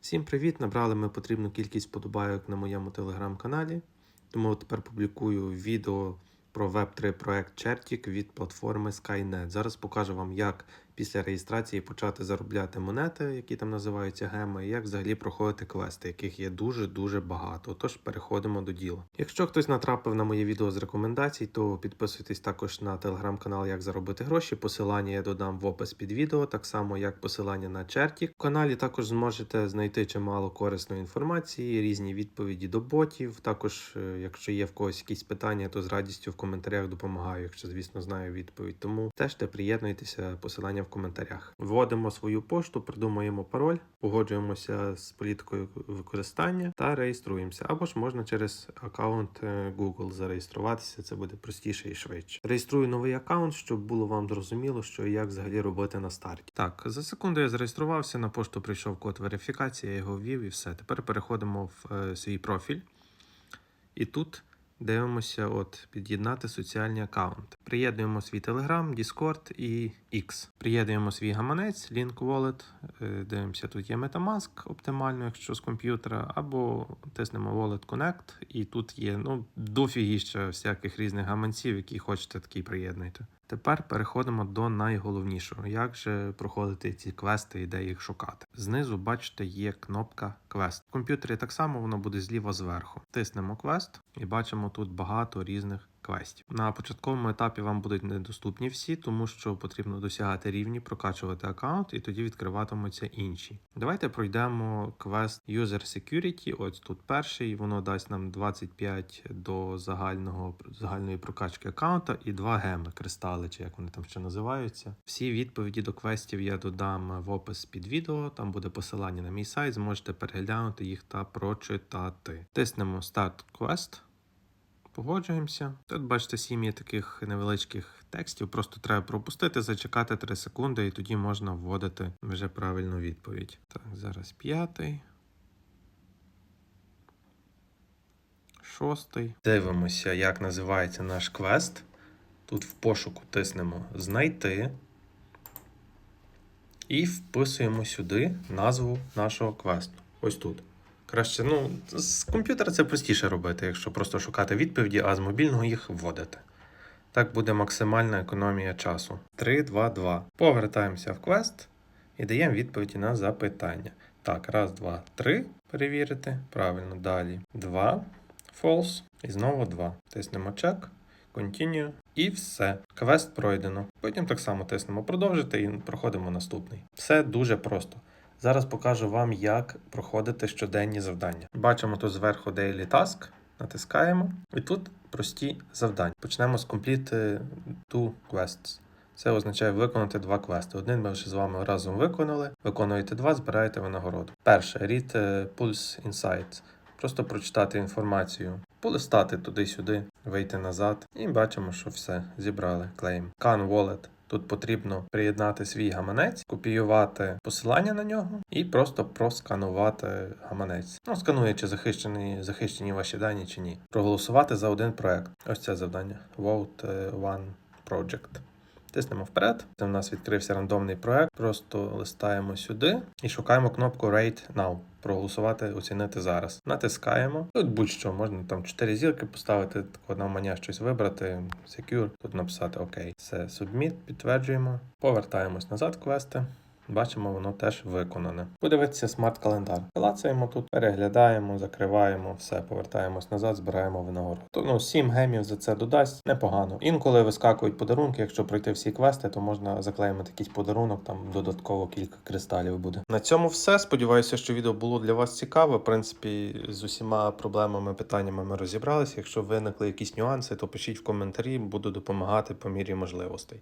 Всім привіт! Набрали ми потрібну кількість подобайок на моєму телеграм-каналі. Тому тепер публікую відео про Web3 проект Чертік від платформи Skynet. Зараз покажу вам, як після реєстрації почати заробляти монети, які там називаються геми, і як взагалі проходити квести, яких є дуже-дуже багато. Тож переходимо до діла. Якщо хтось натрапив на моє відео з рекомендацій, то підписуйтесь також на телеграм-канал Як заробити гроші. Посилання я додам в опис під відео, так само як посилання на Чертік. В каналі також зможете знайти чимало корисної інформації, різні відповіді до ботів. Також, е, якщо є в когось якісь питання, то з радістю в коментарях допомагаю, якщо, звісно, знаю відповідь. Тому теж те приєднуйтеся, посилання в коментарях. Вводимо свою пошту, придумуємо пароль, погоджуємося з політикою використання та реєструємося. Або ж можна через аккаунт е, Google зареєструватися, це буде простіше і швидше. Реєструю новий аккаунт, щоб було вам зрозуміло, що і як взагалі робити на старті. Так, за секунду я зареєструвався, на пошту прийшов код верифікації, я його ввів і все. Тепер переходимо в е, свій профіль. І тут дивимося, от під'єднати соціальні аккаунти. Приєднуємо свій Telegram, Discord і X. Приєднуємо свій гаманець, Link Wallet. е, Дивимося, тут є Metamask оптимально, якщо з комп'ютера, або тиснемо Wallet Connect, і тут є ну, дофігіща всяких різних гаманців, які хочете, такі приєднуйте. Тепер переходимо до найголовнішого: як же проходити ці квести і де їх шукати. Знизу, бачите, є кнопка квест. В комп'ютері так само воно буде зліва зверху. Тиснемо квест і бачимо тут багато різних квестів. На початковому етапі вам будуть недоступні всі, тому що потрібно досягати рівні, прокачувати аккаунт, і тоді відкриватимуться інші. Давайте пройдемо квест User Security. Ось тут перший, воно дасть нам 25 до загального загальної прокачки аккаунта і 2 геми, кристали, чи як вони там ще називаються. Всі відповіді до квестів я додам в опис під відео. Там буде посилання на мій сайт, зможете переглянути їх та прочитати. Тиснемо Start Quest. Погоджуємося. Тут бачите сім'ї таких невеличких текстів. Просто треба пропустити, зачекати 3 секунди, і тоді можна вводити вже правильну відповідь. Так, зараз п'ятий. Шостий. Дивимося, як називається наш квест. Тут в пошуку тиснемо Знайти. І вписуємо сюди назву нашого квесту. Ось тут. Краще, ну, з комп'ютера це простіше робити, якщо просто шукати відповіді, а з мобільного їх вводити. Так буде максимальна економія часу. 3, 2, 2. Повертаємося в квест і даємо відповіді на запитання. Так, раз, два, три. Перевірити. Правильно, далі. 2. False. І знову 2. Тиснемо check. Continue. І все. Квест пройдено. Потім так само тиснемо продовжити і проходимо наступний. Все дуже просто. Зараз покажу вам, як проходити щоденні завдання. Бачимо тут зверху Daily Task, натискаємо, і тут прості завдання. Почнемо з Complete two quests. Це означає виконати два квести. Один ми вже з вами разом виконали. Виконуєте два, збираєте винагороду. Перше Read е, Pulse Insights. Просто прочитати інформацію, полистати туди-сюди, вийти назад. І бачимо, що все зібрали. Клейм. Can Wallet. Тут потрібно приєднати свій гаманець, копіювати посилання на нього і просто просканувати гаманець. Ну, сканує, чи захищені, захищені ваші дані чи ні. Проголосувати за один проект. Ось це завдання. Vote е, One Project. Тиснемо вперед. Це в нас відкрився рандомний проект. Просто листаємо сюди і шукаємо кнопку Rate Now. Проголосувати, оцінити зараз. Натискаємо. Тут будь-що, можна там 4 зірки поставити, так навмання щось вибрати, Secure, тут написати ОК. Все, Submit, підтверджуємо. Повертаємось назад квести. Бачимо, воно теж виконане. Подивитися смарт-календар. Клацаємо тут, переглядаємо, закриваємо, все, повертаємось назад, збираємо винагороду. То ну 7 гемів за це додасть непогано. Інколи вискакують подарунки. Якщо пройти всі квести, то можна заклеїти якийсь подарунок, там додатково кілька кристалів буде. На цьому все. Сподіваюся, що відео було для вас цікаве. В принципі, з усіма проблемами, питаннями ми розібралися. Якщо виникли якісь нюанси, то пишіть в коментарі, буду допомагати по мірі можливостей.